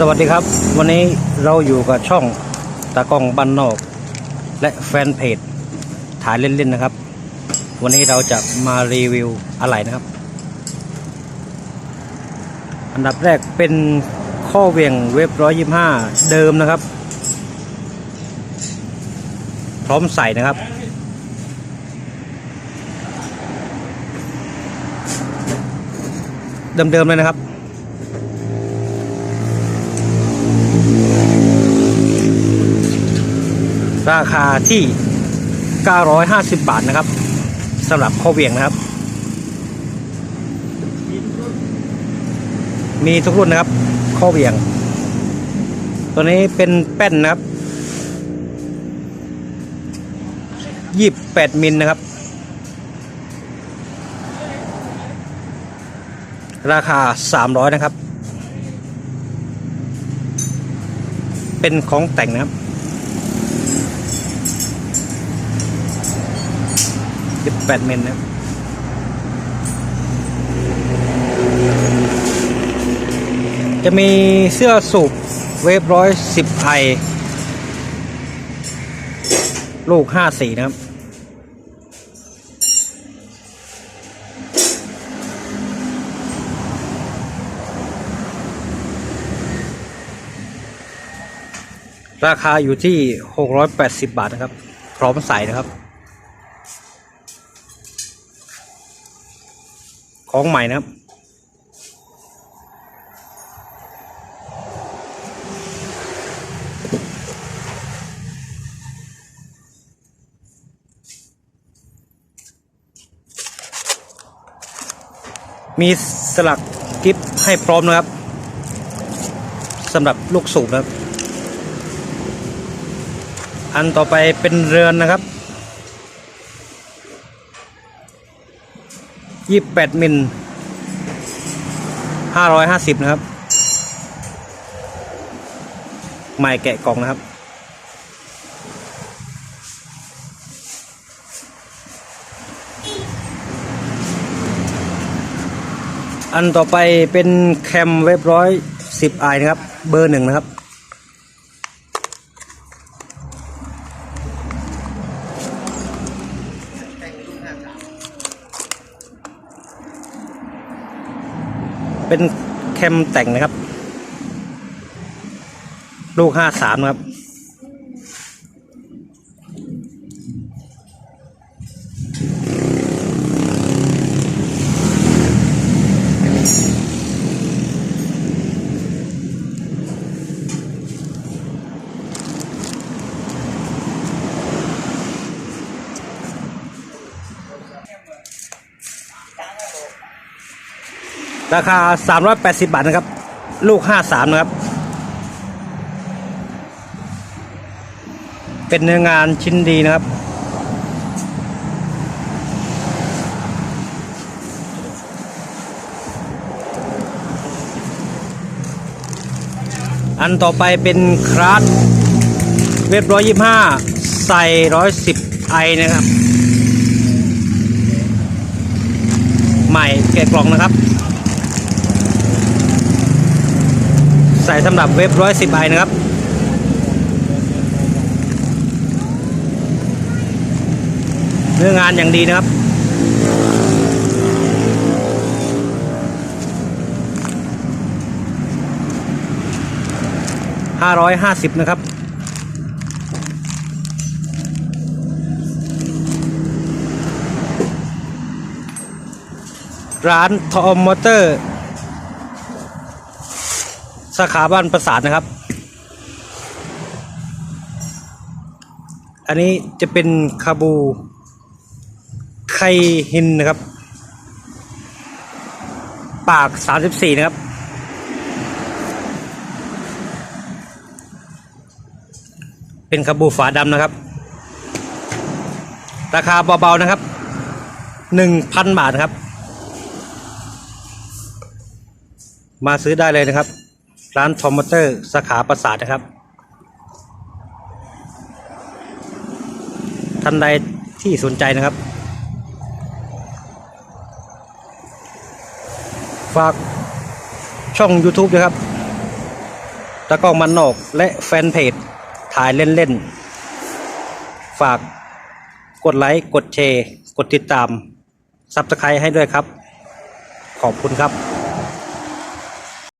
สวัสดีครับ วันนี้เราอยู่กับช่องตากล้องบ้านนอก และแฟนเพจถ่ายเล่นๆนะครับ วันนี้เราจะมารีวิวอะไรนะครับ อันดับแรกเป็นข้อเหวี่ยงเว็บร้อยยี่ห้าเดิมนะครับ พร้อมใส่นะครับ เดิมๆเลยนะครับ ราคาที่ 950 บาทนะครับสำหรับข้อเวี่ยงนะครับ มีทุกรุ่นนะครับข้อเวี่ยง ตัวนี้เป็นแป้นนะครับ28มิลนะครับ ราคา300นะครับ เป็นของแต่งนะครับ 18เมตรนะครับจะมีเสื้อสูบเวฟร้อยสิบไอลูกห้าสี่นะครับ ราคาอยู่ที่ 680 บาทนะครับ พร้อมใส่นะครับ ของใหม่นะครับ มีสลักกิฟให้พร้อมนะครับสำหรับลูกสูบนะครับ อันต่อไปเป็นเรือนนะครับ ยี่สิบแปดมิลห้าร้อยห้าสิบนะครับ ใหม่แกะกล่องนะครับ อันต่อไปเป็นแคมเว็บร้อยสิบไอนะครับ เบอร์หนึ่งนะครับ เป็นแคมแต่งนะครับ ลูกห้าสามครับ ราคา 380 บาทนะครับ ลูก 53 นะครับ เป็นเนื้องานชิ้นดีนะครับ อันต่อไปเป็นคราสเว็บร้อยยี่ห้าใส่ร้อยสิบไอนะครับ ใหม่แกะกล่องนะครับ ใส่สำหรับเว็บร้อยสิบไอนะครับ เนื้องานอย่างดีนะครับห้าร้อยห้าสิบนะครับร้านทอมมอเตอร์ สาขาบ้านประสาทนะครับ อันนี้จะเป็นคาบูไคฮินนะครับ ปาก 34 นะครับ เป็นคาบูฝาดำนะครับ ราคาเบาๆนะครับ 1,000 บาทนะครับ มาซื้อได้เลยนะครับ ร้านทอมมอเตอร์สาขาประสาทนะครับ ท่านใดที่สนใจนะครับ ฝากช่อง YouTube นะครับตะกล้องมันนอกและแฟนเพจถ่ายเล่นๆ ฝากกดไลค์ กดแชร์ กดติดตามซับสไครต์ให้ด้วยครับ ขอบคุณครับ